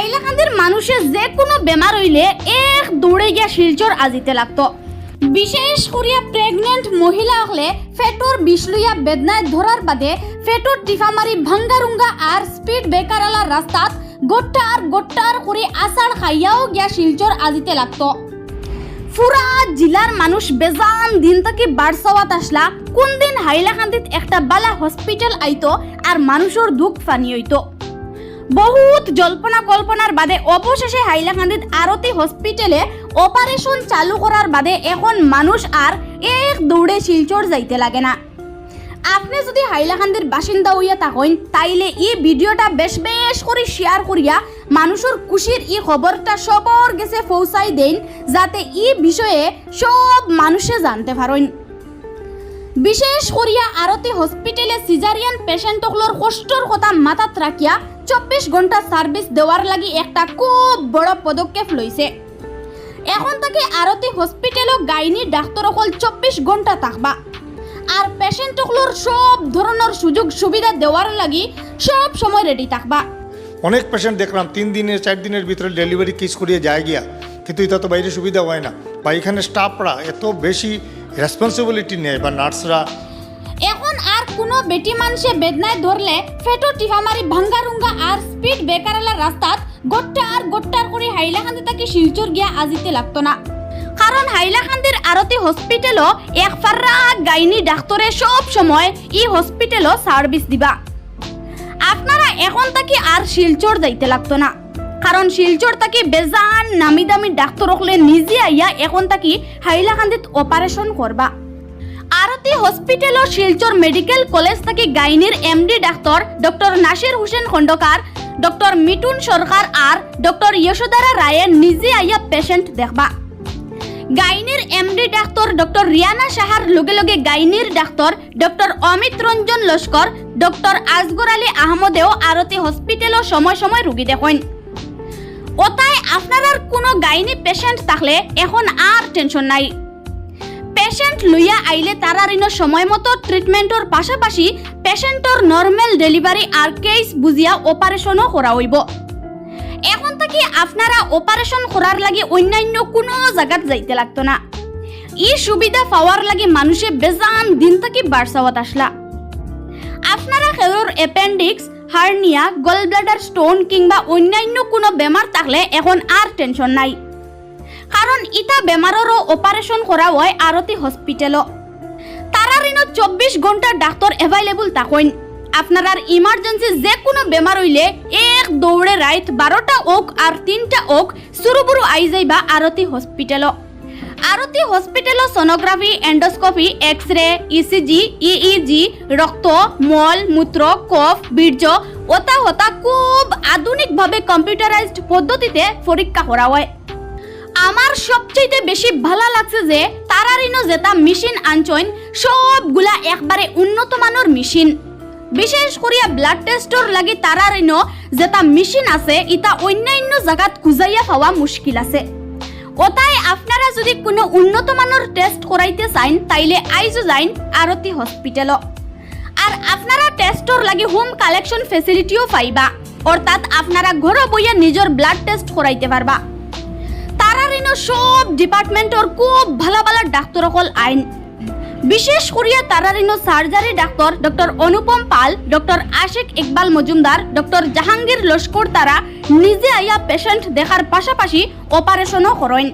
হাইলাকান্দির মানুষের যে কোনো বেমার হইলে এক দৌড়ে গিয়া শিলচর আজিতে লাগতো। বিশেষ করিয়া প্রেগনেন্ট মহিলা হলে ফেটোর বিষলুইয়া বেদনায় ধরার বাদে ফেটোর টিফা মারি ভাঙ্গারুঙ্গা আর স্পিড বেকারালা রাস্তাত গোট্টা আর গোট্টার করে আষাঢ় খাইয়াও গিয়া শিলচর আজিতে লাগতো। পুরা জেলার মানুষ বেজান দিন থেকে বারসাওয়াত আসলা কোন দিন হাইলাকান্দিত একটা বালা হসপিটাল আইতো আর মানুষের দুঃখ ফানি হইতো। বহুত জল্পনা কল্পনার বাদে অবশেষে হাইলাকান্দিত আরতি হসপিটালে অপারেশন চালু করার বাদে এখন মানুষ আর এক দৌড়ে শিলচর যাইতে লাগে না। আপনি যদি হাইলাকান্দির বাসিন্দা হইয়া থাকেন, তাইলে এই ভিডিওটা বেশ বেশ করে শেয়ার করিয়া মানুষের খুশির এই খবরটা সবর গেছে পৌঁছাই দেন, যাতে এই বিষয়ে সব মানুষে জানতে পারেন বিশেষ করিয়া আরতি হসপিটালে সিজারিয়ান পেশেন্টগুলোর কষ্টর কথা মাথাত রাখিয়া চব্বিশ ঘণ্টা সার্ভিস দেওয়ার লাগি একটা খুব বড় পদক্ষেপ লইছে এখন তাকে আরতি হসপিটালও গাইনি ডাক্তার অকল চব্বিশ ঘণ্টা থাকবা। আর পেশেন্ট পেশেন্টগুলোর সব ধরনের সুযোগ সুবিধা দেওয়ার লাগি সব সময় রেডি থাকবা। অনেক পেশেন্ট দেখলাম, তিন দিনের, চার দিনের ভিতরে ডেলিভারি কিস করিয়ে যায় গিয়া। কিন্তু এটা তো বাইরে সুবিধা হয় না। বা এখানে স্টাফরা এত বেশি রেসপন্সিবিলিটি নেয়, বা নার্সরা এখন বেটি মানুষে বেদনায় ধরলে ফেটো টিফামারি ভাঙ্গারুঙ্গা আর স্পিড বেকারালা রাস্তাত গোট্টা আর গোট্টার করে হাইলাকান্দি তাকে শিলচর গিয়া আজিতে লাগতো না। কারণ হাইলাকান্দির আরতি হসপিটালও এক ফার্রা গাইনি ডাক্তরে সব সময় ই হসপিটালও সার্ভিস দিবা। আপনারা এখন তাকে আর শিলচর যাইতে লাগতো না। কারণ শিলচর তাকে বেজান নামি দামি ডাক্তার হলে নিজে আইয়া এখন তাকে হাইলাকান্দিত অপারেশন করবা। আরতি হসপিটাল ও শিলচর মেডিকেল কলেজ থেকে গাইনির এমডি ডাক্তার ডক্টর নাসির হোসেন খন্দকার ডক্টর মিটুন সরকার আর ডক্টর যশোদারা রায়ে নিজে আইয়া পেশেন্ট দেখবা। গাইনির এমডি ডাক্তার ডক্টর রিয়ানা সাহার লগে লগে গাইনির ডাক্তার ডক্টর অমিত রঞ্জন লস্কর ডক্টর আজগর আলী আহমদেও আরতি হসপিটালও সময় সময় রুগী দেখেন। ওতায় আপনার কোনো গাইনি পেশেন্ট থাকলে এখন আর টেনশন নাই। পেশেন্ট লইয়া আইলে তারা ঋণ সময় মতো ট্রিটমেন্টর পাশাপাশি পেশেন্টর নর্মাল ডেলিভারি আর কেস বুঝিয়া অপারেশনও করা হইব। এখন থেকে আপনারা অপারেশন করার লাগি অন্যান্য কোনো জায়গাত যাইতে লাগতো না। ই সুবিধা পাওয়ার লাগি মানুষে বেজান দিন থেকে বারসাওয়াত আসলা। আপনারা খেলোর appendix hernia gall bladder stone কিংবা অন্যান্য কোনো বেমার থাকলে এখন আর টেনশন নাই। কারণ ইটা বেমারেরও অপারেশন করা হয় আরতি হসপিটালও তারা ঋণ চব্বিশ ঘণ্টা ডাক্তার অ্যাভাইলেবল থাকেন আপনার ইমার্জেন্সি যে কোনো বেমার হইলে এক দৌড়ে রাইত বারোটা ওক আর তিনটা ওক সুরুবুরু আই যাইবা আরতি হসপিটালও Arati হসপিটালও sonography endoscopy X ray ECG EEG রক্ত মল মূত্র কফ বীর্য ওতা হতা খুব আধুনিকভাবে কম্পিউটারাইজড পদ্ধতিতে পরীক্ষা করা হয় আমার সবচেয়ে বেশি ভালো লাগছে যে তারারিনো যেটা মেশিন আনছইন সবগুলা একবারে উন্নত মানের মেশিন। বিশেষ করিয়া ব্লাড টেস্টর লাগি তারারিনো যেটা মেশিন আছে ইটা অন্যান্য জায়গাত খুঁজাইয়া পাওয়া মুশকিল আছে। ওটাই আপনারা যদি কোনো উন্নত মানের টেস্ট করাইতে চাইন, তাইলে আইজো যাইন আরতি হসপিটালও আর আপনারা টেস্টর লাগি হোম কালেকশন ফেসিলিটিও পাইবা। অর্থাৎ আপনারা ঘরে বইয়া নিজের ব্লাড টেস্ট করাইতে পারবা। তারারিন সব ডিপার্টমেন্টর খুব ভালো ভালো ডাক্তার অকল আইন। বিশেষ করিয়া তারারিন surgery doctor doctor Anupam Pal doctor Ashik Iqbal Majumdar doctor Jahangir Laskar তারা নিজে আইয়া পেশেন্ট দেখার পাশাপাশি অপারেশনও করেন।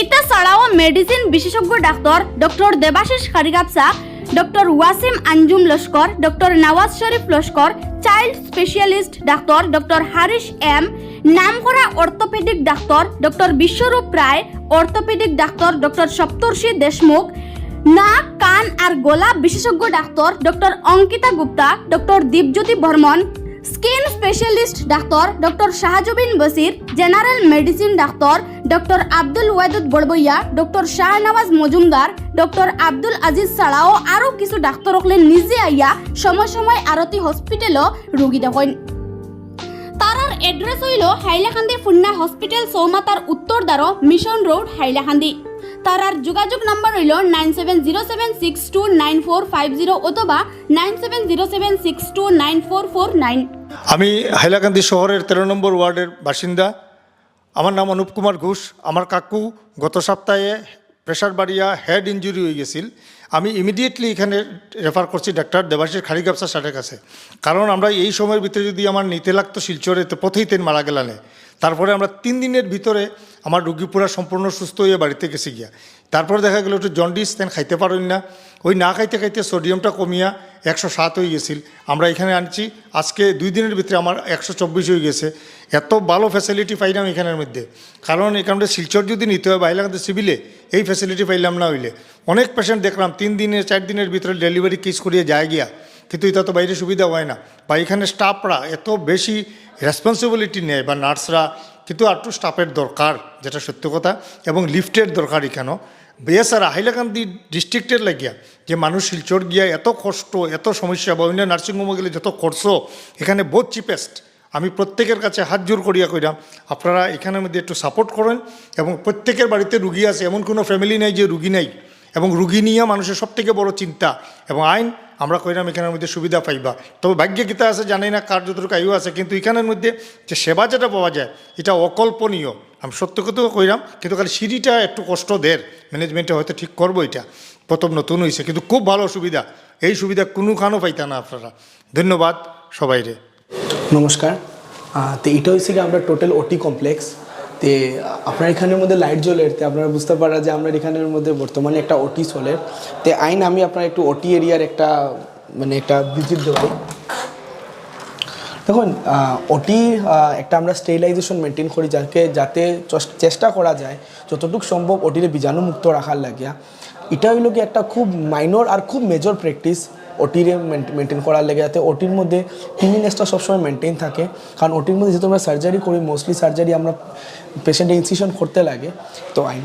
ইটা ছাড়াও মেডিসিন বিশেষজ্ঞ ডাক্তার doctor Debashis খারিগাপসা doctor Wasim Anjum Laskar doctor Nawaz Sharif Laskar child specialist doctor doctor Harish M, নামকরা অর্থোপেডিক ডাক্তার ডক্টর বিশ্বরূপ রায়, অর্থোপেডিক ডাক্তার ডক্টর সপ্তর্ষি দেশমুখ, নাক, কান আর গলা বিশেষজ্ঞ doctor doctor Ankita Gupta, doctor Dipjyoti Barman skin specialist doctor doctor Shahjubin Basir, general medicine doctor doctor Abdul Wadud বড়বইয়া, doctor Shahnawaz Majumdar, doctor Abdul Aziz ছাড়াও আরও কিছু ডাক্তার হকলে নিজে আইয়া সময় সময় আরতি হসপিটালও রুগী দেখেন। তারার এড্রেস হইল হাইলাকান্দি ফুন্না হসপিটাল সৌমাতার উত্তর দ্বার মিশন রোড, হাইলাকান্দি। তারার যোগাযোগ নাম্বার হইল nine seven zero seven six two nine four five zero অথবা nine seven zero seven six two nine four four nine. আমি হাইলাকান্দি শহরের তেরো নম্বর ওয়ার্ডের বাসিন্দা। আমার নাম অনুপ কুমার ঘোষ। আমার কাকু গত সপ্তাহে প্রেশার বাড়িয়া হেড ইঞ্জুরি হয়ে গেছিল। আমি ইমিডিয়েটলি এখানে রেফার করছি ডাক্তার দেবাশিস খারিগাপসা সারের কাছে। কারণ আমরা এই সময়ের ভিতরে যদি আমার নিতে লাগতো শিলচরে তো পথেই তেন মারা গেলানে। তারপরে আমরা তিন দিনের ভিতরে আমার রুগী পুরা সম্পূর্ণ সুস্থ হয়ে বাড়িতে গেছি গিয়া। তারপরে দেখা গেল একটু জন্ডিস তেন খাইতে পারেন না। ওই না খাইতে খাইতে সোডিয়ামটা কমিয়া একশো সাত হয়ে গেছিল। আমরা এখানে আনছি। আজকে দুই দিনের ভিতরে আমার একশো চব্বিশ হয়ে গেছে। এত ভালো ফ্যাসিলিটি পাইলাম এখানের মধ্যে। কারণ এখানে শিলচর যদি নিতে হয় বাইরে সিভিলে এই ফ্যাসিলিটি পাইলাম না হইলে। অনেক পেশেন্ট দেখলাম, তিন দিনের, চার দিনের ভিতরে ডেলিভারি কেস করিয়ে যায় গিয়া। কিন্তু এটা তো বাইরে সুবিধা হয় না। বা এখানে স্টাফরা এত বেশি রেসপন্সিবিলিটি নেয়, বা নার্সরা, কিন্তু আর একটু স্টাফের দরকার, যেটা সত্য কথা, এবং লিফটের দরকার এখানেও বেসারা হাইলাকান্দি ডিস্ট্রিক্টের লাগিয়া যে মানুষ শিলচর গিয়া এত কষ্ট, এত সমস্যা, বা অন্য নার্সিংহোমে গেলে যত খরচ, এখানে বহুত চিপেস্ট আমি প্রত্যেকের কাছে হাত জোর করিয়া কইরাম, আপনারা এখানের মধ্যে একটু সাপোর্ট করেন, এবং প্রত্যেকের বাড়িতে রুগী আছে, এমন কোনো ফ্যামিলি নাই যে রুগী নাই। এবং রুগী নিয়ে মানুষের সব থেকে বড় চিন্তা, এবং আইন আমরা কইরাম এখানের মধ্যে সুবিধা পাইবা। তবে ভাগ্য গীতা আছে জানি না কার যতটুকু আয়ু আছে, কিন্তু এখানের মধ্যে যে সেবা যেটা পাওয়া যায়, এটা অকল্পনীয়। আমি সত্য কথা কইরাম, কিন্তু খালি সিঁড়িটা একটু কষ্ট দের ম্যানেজমেন্টে হয়তো ঠিক করব এটা। প্রথম নতুন হয়েছে কিন্তু খুব ভালো সুবিধা। এই সুবিধা কোনো খানও পাইতা না আপনারা। ধন্যবাদ সবাইরে। নমস্কার। তো এটা হচ্ছে কি আমরা টোটাল ওটি কমপ্লেক্স তে আপনার এখানের মধ্যে লাইট জ্বলের তে আপনারা বুঝতে পারা যে আমরা এখানের মধ্যে বর্তমানে একটা ওটি চলে। তে আইন আমি আপনার একটু ওটি এরিয়ার একটা মানে একটা ভিজিট দেবো। দেখুন ওটি একটা আমরা স্টেরিলাইজেশন মেনটেন করি যাকে, যাতে চেষ্টা করা যায় যতটুকু সম্ভব ওটিরে বীজাণুমুক্ত রাখার লাগিয়া। এটা হইল কি একটা খুব মাইনর আর খুব মেজর প্র্যাকটিস ওটিরে মেনটেন করার লেগে যাতে ওটির মধ্যে ক্লিনিনেসটা সবসময় মেনটেন থাকে। কারণ ওটির মধ্যে যেহেতু আমরা সার্জারি করি মোস্টলি সার্জারি আমরা পেশেন্টে ইনসিশন করতে লাগে। তো আইন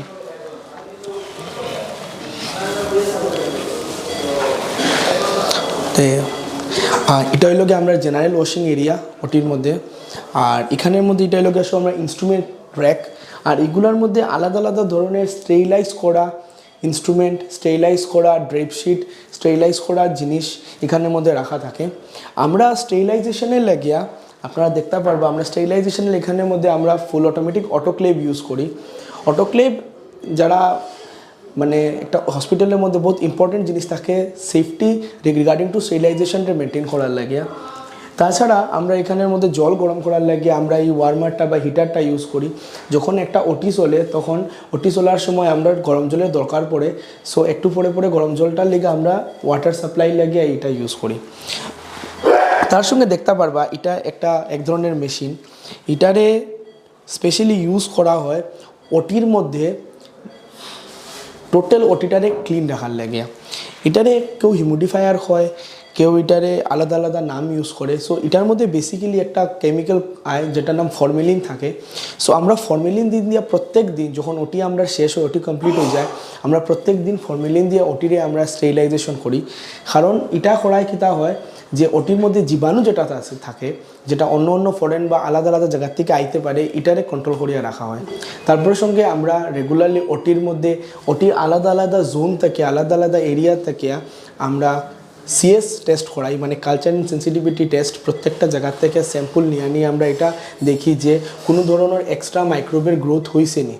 এটা হইল গিয়ে আমরা জেনারেল ওয়াশিং এরিয়া ওটির মধ্যে। আর এখানের মধ্যে এটা হইল গিয়ে আমরা ইনস্ট্রুমেন্ট র্যাক আর এগুলোর মধ্যে আলাদা আলাদা ধরনের স্টেরিলাইজ করা ইনস্ট্রুমেন্ট স্টেরিলাইজ করা ড্রেপ শিট স্টেরিলাইজ করার জিনিস এখানের মধ্যে রাখা থাকে। আমরা স্টেরিলাইজেশনের লাগিয়া আপনারা দেখতে পারব, আমরা স্টেরিলাইজেশনের এখানের মধ্যে আমরা ফুল অটোমেটিক অটোক্লেভ ইউজ করি। অটোক্লেভ যারা মানে একটা হসপিটালের মধ্যে বহুত ইম্পর্টেন্ট জিনিস থাকে সেফটি রিগার্ডিং টু স্টেরিলাইজেশনটা মেনটেন করার লাগে তাছাড়া আমরা এখানের মধ্যে জল গরম করার লাগে আমরা এই ওয়ার্মারটা বা হিটারটা ইউজ করি। যখন একটা ওটি চলে তখন ওটি চলার সময় আমরা গরম জলের দরকার পড়ে। সো একটু পরে পরে গরম জলটার লেগে আমরা ওয়াটার সাপ্লাই লাগিয়ে এটা ইউজ করি। তার সঙ্গে দেখতে পারবা, এটা একটা এক ধরনের মেশিন এটারে স্পেশালি ইউজ করা হয় ওটির মধ্যে টোটাল ওটিটারে ক্লিন রাখার লাগে। এটারে কেউ হিউমিডিফায়ার হয় কেউ এটারে আলাদা আলাদা নাম ইউজ করে। সো এটার মধ্যে বেসিক্যালি একটা কেমিক্যাল আয়, যেটার নাম ফর্মেলিন থাকে। সো আমরা ফর্মেলিন দিন দিয়ে প্রত্যেক দিন যখন ওটি আমরা শেষ হয় ওটি কমপ্লিট হয়ে যায়, আমরা প্রত্যেক দিন ফর্মেলিন দিয়ে ওটিরে আমরা স্টেরিলাইজেশন করি। কারণ এটা করায় কিতা হয় যে ওটির মধ্যে জীবাণু যেটা থাকে, যেটা অন্য অন্য ফরেন বা আলাদা আলাদা জায়গার থেকে আইতে পারে, এটারে কন্ট্রোল করিয়া রাখা হয়। তারপর সঙ্গে আমরা রেগুলারলি ওটির মধ্যে ওটির আলাদা আলাদা জোন থেকে, আলাদা আলাদা এরিয়া থেকে আমরা সিএস টেস্ট করাই মানে কালচার সেন্সিটিভিটি টেস্ট প্রত্যেকটা জায়গার থেকে স্যাম্পল নিয়ে নিয়ে আমরা এটা দেখি যে কোনো ধরনের এক্সট্রা মাইক্রোবের গ্রোথ হয়েছে নি।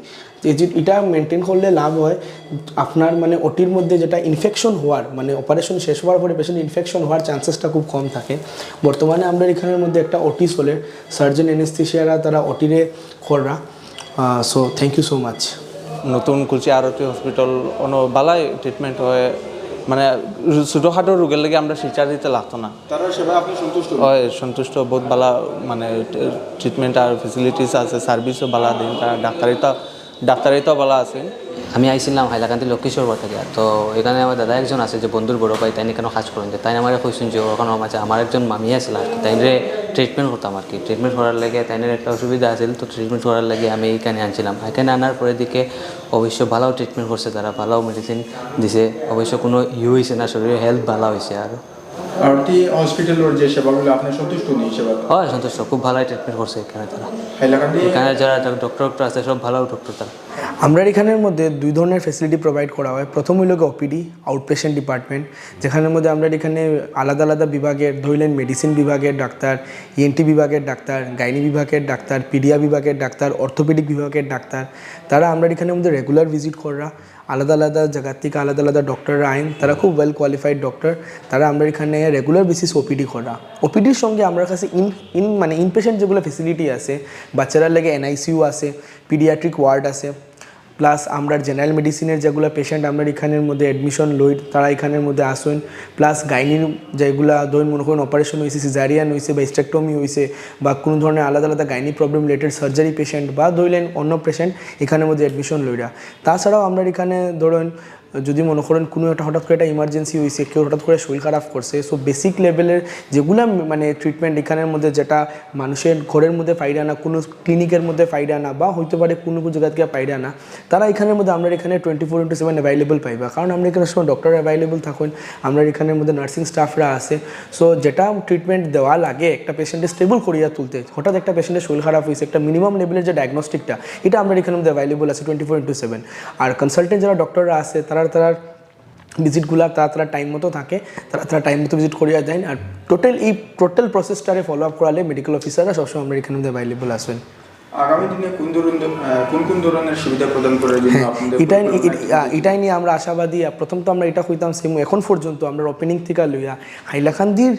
এটা মেনটেন করলে লাভ হয়, আপনার মানে ওটির মধ্যে যেটা ইনফেকশন হওয়ার মানে অপারেশন শেষ হওয়ার পরে পেশেন্ট ইনফেকশন হওয়ার চান্সেসটা খুব কম থাকে। বর্তমানে আমরা এখানের মধ্যে একটা ওটি চলে সার্জন এনেস্থিসিয়ারা তারা ওটিরে কররা so thank you so much নতুন কুলচি আরতি হসপিটাল অন বালাই ট্রিটমেন্ট হয় মানে ছোটোখাটো রোগের লাগে আমরা শিলচার দিতে লাগতো না। হয় সন্তুষ্ট বহুত ভালো মানে ট্রিটমেন্ট আর ফেসিলিটিস আছে সার্ভিসও ভালো দিন তার ডাক্তারিতা ডাক্তারিতাও ভালো আছে। আমি আইছিলাম হাইলাকান্দি লক্ষ্মীশ্বর থেকে তো এখানে আমার দাদা একজন আছে যে বন্ধুর বড় ভাই তাই কেন কাজ করেন যে তাই আমার কইছেন যে ওখানে মাঝে আমার একজন মামি আছিল আর কি তাইরে ট্রিটমেন্ট করতাম আর কি। ট্রিটমেন্ট করার লাগে তাইনের একটা অসুবিধা আছিল, তো ট্রিটমেন্ট করার লাগে আমি এখানে আনছিলাম। এখানে আনার পরে দিকে অবশ্য ভালো ট্রিটমেন্ট করছে তারা ভালো মেডিসিন দিছে। অবশ্য কোনো ইউ হয়েছে না শরীরে হেলথ ভালো হয়েছে আর টি হসপিটালের যে সেবাগুলো আপনি সন্তুষ্ট নেই সেবা হয় সন্তুষ্ট খুব ভালো ট্রিটমেন্ট করছে এখানে তারা। এখানে যারা ডক্টর ডক্টর আছে সব ভালো ডক্টর তারা। আমরা এখানের মধ্যে দুই ধরনের ফেসিলিটি প্রোভাইড করা হয়। প্রথম হইল ওপিডি আউট পেশেন্ট ডিপার্টমেন্ট যেখানের মধ্যে আমরা এখানে আলাদা আলাদা বিভাগের ধরলেন মেডিসিন বিভাগের ডাক্তার ইএনটি বিভাগের ডাক্তার গাইনি বিভাগের ডাক্তার পিডিয়া বিভাগের ডাক্তার অর্থোপেডিক বিভাগের ডাক্তার। তারা আমরা এখানের মধ্যে রেগুলার ভিজিট করা। আলাদা আলাদা জায়গার থেকে আলাদা আলাদা ডক্টররা আইন, তারা খুব ওয়েল কোয়ালিফাইড ডক্টর তারা আমরা এখানে রেগুলার বেসিস ওপিডি করা। ওপিডির সঙ্গে আমরা কাছে ইন ইন মানে ইনপেশেন্ট যেগুলো ফেসিলিটি আছে বাচ্চারা লাগে এনআইসিউ আছে পিডিয়াট্রিক ওয়ার্ড আছে প্লাস আমরা জেনারেল মেডিসিনের যেগুলো পেশেন্ট আমরা এখানের মধ্যে অ্যাডমিশন লই, তারা এখানের মধ্যে আসেন। প্লাস গাইনির যেগুলো ধরুন মনে করুন অপারেশন হয়েছে সিজারিয়ান হয়েছে বা স্টেকটমি হয়েছে বা কোনো ধরনের আলাদা আলাদা gynae problem related surgery patient বা ধরলেন অন্য পেশেন্ট এখানের মধ্যে অ্যাডমিশন লইরা। তাছাড়াও আমরা এখানে ধরুন যদি মনে করেন কোনো একটা হঠাৎ করে একটা ইমার্জেন্সি হয়েছে কেউ হঠাৎ করে শরীর খারাপ করছে সো বেসিক লেভেলের যেগুলা মানে ট্রিটমেন্ট এখানের মধ্যে যেটা মানুষের ঘরের মধ্যে পাইরা না, কোনো ক্লিনিকের মধ্যে পাইরা না বা হইতে পারে কোনো কোনো জায়গা থেকে পাইরা না, তারা এখানের মধ্যে আমরা এখানে twenty four into seven available পাইবা। কারণ আমরা এখানে সময় ডক্টর অ্যাভেলেবল থাকুন, আমরা এখানের মধ্যে নার্সিং স্টাফরা আছে সো যেটা ট্রিটমেন্ট দেওয়া লাগে, একটা পেশেন্টের স্টেবল করিয়া তুলতে, হঠাৎ একটা পেশেন্টের শরীর খারাপ হয়েছে একটা মিনিমাম লেভেলের যে ডায়াগনস্টিকটা এটা আমরা এখানের মধ্যে অ্যাভেলেবল আছে টোয়েন্টি ফোর ইন্টু সেভেন আর কনসালটেন্ট যারা ডক্টররা আছে, তারা তারা তারা ভিজিটগুলো তারা তারা টাইম মতো থাকে তারা তারা টাইম মতো ভিজিট করিয়া দেন। আর টোটাল এই টোটাল প্রসেসটারে ফলো আপ করালে মেডিকেল অফিসাররা সবসময় আমরা এখানে মধ্যে অ্যাভেলেবল আসবেন। আগামী দিনে কোন ধরনের কোন কোন ধরনের সুবিধা প্রদান করার জন্য আপনাদের এটাই নিয়ে আমরা আশাবাদী। প্রথম তো আমরা এটা কইতাম সেম এখন পর্যন্ত আমরা ওপেনিং থেকে লইয়া হাইলাকান্দির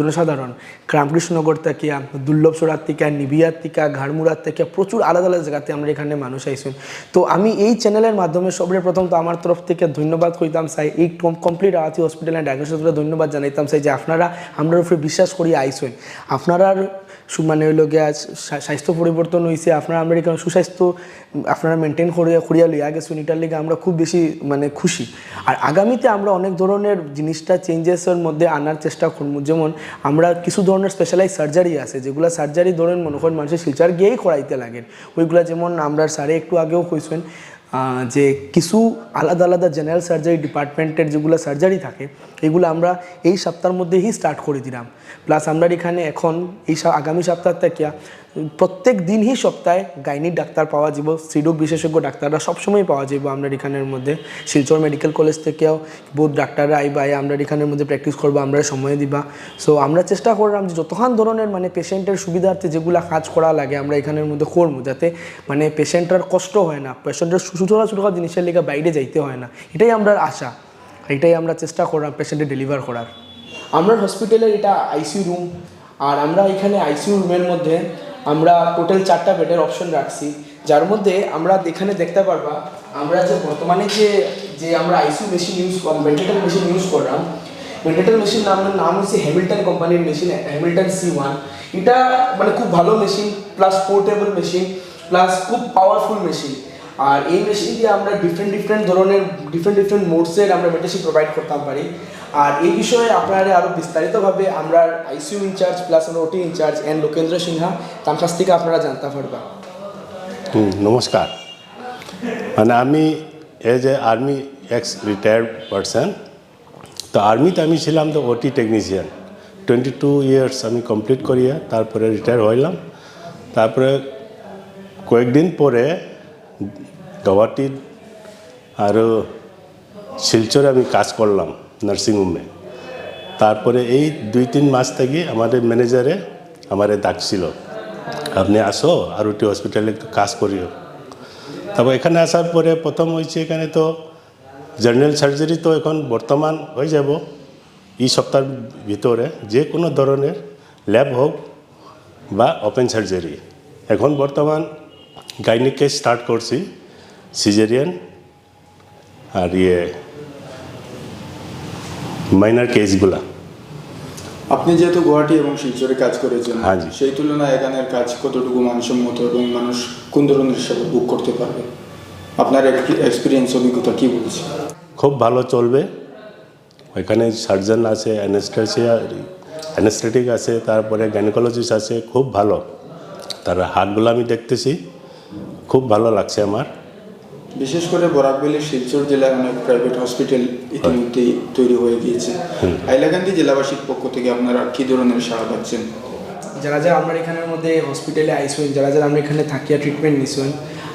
জনসাধারণ রামকৃষ্ণনগর থেকে, দুর্লভ সোরার থেকে, নিবিয়ার থেকে, ঘাড়মুড়ার থেকে, প্রচুর আলাদা আলাদা জায়গাতে আমরা এখানে মানুষ আইসুন তো আমি এই চ্যানেলের মাধ্যমে সবরে প্রথম তো আমার তরফ থেকে ধন্যবাদ করিতাম চাই। এই কমপ্লিট আওয়াতি হসপিটাল অ্যান্ড ধন্যবাদ জানাইতাম চাই যে আপনারা, আমরা উপরে বিশ্বাস করি আইসেন। আপনারা মানে হইল গিয়া স্বাস্থ্য পরিবর্তন হয়েছে আপনারা আমরা সুস্বাস্থ্য আপনারা মেনটেন করিয়া করিয়া লইয়া গেছেন এটার লিগে আমরা খুব বেশি মানে খুশি। আর আগামীতে আমরা অনেক ধরনের জিনিসটা চেঞ্জেসের মধ্যে আনার চেষ্টা করব। যেমন, আমরা কিছু ধরনের স্পেশালাইজ সার্জারি আছে, যেগুলো সার্জারি ধরেন মনে করেন মানুষের শিলচার গিয়েই করাইতে লাগেন ওইগুলা যেমন আমরা স্যারে একটু আগেও কইছেন যে কিছু আলাদা আলাদা জেনারেল সার্জারি ডিপার্টমেন্টের যেগুলো সার্জারি থাকে, এগুলো আমরা এই সপ্তাহের মধ্যেই স্টার্ট করে দিলাম। প্লাস আমরা এখানে এখন এই আগামী সপ্তাহ থেকে প্রত্যেক দিনই সপ্তাহে গাইনির ডাক্তার পাওয়া যাব স্ত্রীরোগ বিশেষজ্ঞ ডাক্তাররা সবসময় পাওয়া যাব আমরা এখানের মধ্যে। শিলচর মেডিকেল কলেজ থেকেও বহুত ডাক্তাররা আইবা আই আমরা এখানের মধ্যে প্র্যাকটিস করব, আমরা সময় দিবা। সো আমরা চেষ্টা করলাম যে যতক্ষণ ধরনের মানে পেশেন্টের সুবিধার্থে যেগুলো কাজ করা লাগে আমরা এখানের মধ্যে করব, যাতে মানে পেশেন্টের কষ্ট হয় না পেশেন্টের ছোটো ছোটো জিনিসের লেগে বাইরে যাইতে হয় না। এটাই আমরা আশা, এটাই আমরা চেষ্টা করলাম পেশেন্টে ডেলিভার করার। আমরা হসপিটালের এটা আইসিউ রুম আর আমরা এখানে আইসিউ রুমের মধ্যে আমরা টোটাল চারটা বেডের অপশন রাখছি। যার মধ্যে আমরা এখানে দেখতে পারবা, আমরা যে বর্তমানে যে যে আমরা আইসিইউ মেশিন ইউজ করলাম ভেন্টিলেটর মেশিন ইউজ করলাম ভেন্টিলেটর মেশিন নামের নাম হচ্ছে হ্যামিল্টন কোম্পানির মেশিন হ্যামিল্টন সি ওয়ান এটা মানে খুব ভালো machine plus portable machine plus খুব পাওয়ারফুল মেশিন আর এই মেশিন দিয়ে আমরা ডিফারেন্ট ডিফারেন্ট ধরনের ডিফারেন্ট ডিফারেন্ট মোডসের আমরা মেডিসিন প্রোভাইড করতাম পারি। আর এই বিষয়ে আপনারা আরও বিস্তারিতভাবে আমরা আইসিইউ ইনচার্জ প্লাস আমরা OT incharge N Lokendra Sinha তার কাছ থেকে আপনারা জানতে পারবা। হুম, নমস্কার। মানে আমি as a army ex retired person তো আর্মিতে আমি ছিলাম তো OT technician twenty two years আমি কমপ্লিট করিয়া তারপরে রিটায়ার হইলাম। তারপরে কয়েকদিন পরে গৌহাটির আর শিলচরে আমি কাজ করলাম। নার্সিংহোমে তারপরে এই দুই তিন মাস থেকে আমাদের ম্যানেজারে আমারে ডাকছিল। আপনি আসো আর ওটি হসপিটালে একটু কাজ করিও। তারপর এখানে আসার পরে প্রথম হয়েছে এখানে তো জেনারেল সার্জারি তো এখন বর্তমান হয়ে যাব এই সপ্তাহের ভিতরে। যে কোনো ধরনের ল্যাব হোক বা ওপেন সার্জারি এখন বর্তমান গাইনিকে স্টার্ট করছি সিজারিয়ান আর ইয়ে মাইনার কেসগুলা। আপনি যেহেতু গুয়াহাটি এবং শিলচরে কাজ করেছেন হ্যাঁ। সেই তুলনায় এখানের কাজ কতটুকু মানসম্মত এবং মানুষ কোন ধরনের সেবা বুক করতে পারবে? আপনার এক্সপিরিয়েন্স অভিজ্ঞতা কি বলছে? খুব ভালো চলবে। ওইখানে সার্জন আছে অ্যানেস্টেসিয়া অ্যানেস্থেটিক আছে তারপরে গাইনোকোলজিস্ট আছে খুব ভালো। তার হাতগুলো আমি দেখতেছি খুব ভালো লাগছে আমার। বিশেষ করে বরাকবেলি শিলচর জেলায় অনেক প্রাইভেট হসপিটাল ইতিমধ্যেই তৈরি হয়ে গিয়েছে। হাইলাকান্দি জেলাবাসীর পক্ষ থেকে আপনারা কি ধরনের সাড়া পাচ্ছেন? যারা যারা আমরা এখানের মধ্যে হসপিটালে আইসুন যারা যারা আমরা এখানে থাকিয়া ট্রিটমেন্ট নিছুন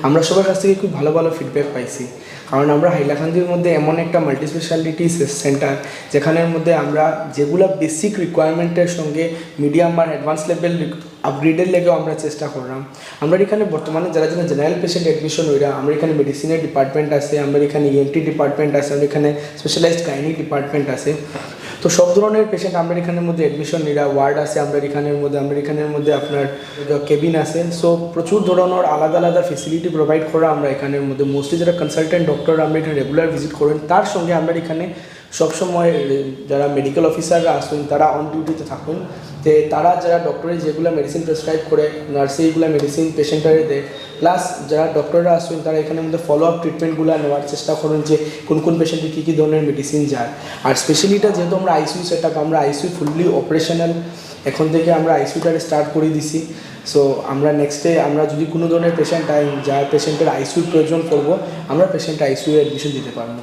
আমরা সবার কাছ থেকে খুব ভালো ভালো ফিডব্যাক পাইছি। কারণ আমরা হাইলাকান্দির মধ্যে এমন একটা মাল্টি স্পেশালিটি সেন্টার যেখানের মধ্যে আমরা যেগুলা বেসিক রিকোয়ারমেন্টের সঙ্গে মিডিয়াম আর অ্যাডভান্স লেভেল আপগ্রেডের লেগেও আমরা চেষ্টা করলাম। আমরা এখানে বর্তমানে যারা যারা জেনারেল পেশেন্ট অ্যাডমিশন হইরা আমরা এখানে মেডিসিনের ডিপার্টমেন্ট আছে, আমরা এখানে ইএনটি ডিপার্টমেন্ট আছে, আমরা এখানে স্পেশালাইজড গাইনিক ডিপার্টমেন্ট আছে। তো সব ধরনের পেশেন্ট আমরা এখানের মধ্যে অ্যাডমিশন নিরা ওয়ার্ড আছে আমরা এখানের মধ্যে, আমরা এখানের মধ্যে আপনার কেবিন আছে। সো প্রচুর ধরনের আলাদা আলাদা ফেসিলিটি প্রোভাইড করা আমরা এখানের মধ্যে। মোস্টলি যারা কনসালটেন্ট ডক্টর আমরা এখানে রেগুলার ভিজিট করেন, তার সঙ্গে আমরা এখানে সবসময় যারা মেডিকেল অফিসাররা আসুন, তারা অন ডিউটিতে থাকুন। যে তারা যারা ডক্টরের যেগুলো মেডিসিন প্রেসক্রাইব করে নার্সে এইগুলো মেডিসিন পেশেন্টারে দেয়। প্লাস যারা ডক্টররা আসুন, তারা এখানের মধ্যে ফলো আপ ট্রিটমেন্টগুলো নেওয়ার চেষ্টা করেন যে কোন কোন পেশেন্টে কী কী ধরনের মেডিসিন যায়। আর স্পেশালিটা যেহেতু আমরা আইসিইউ সেট আপ আমরা আইসিইউ ফুললি অপারেশনাল এখন থেকে আমরা আইসিইউটারে স্টার্ট করে দিছি। সো আমরা নেক্সটে আমরা যদি কোনো ধরনের পেশেন্ট যার পেশেন্টের আইসিইউর প্রয়োজন করব আমরা পেশেন্ট আইসিইউ অ্যাডমিশন দিতে পারব।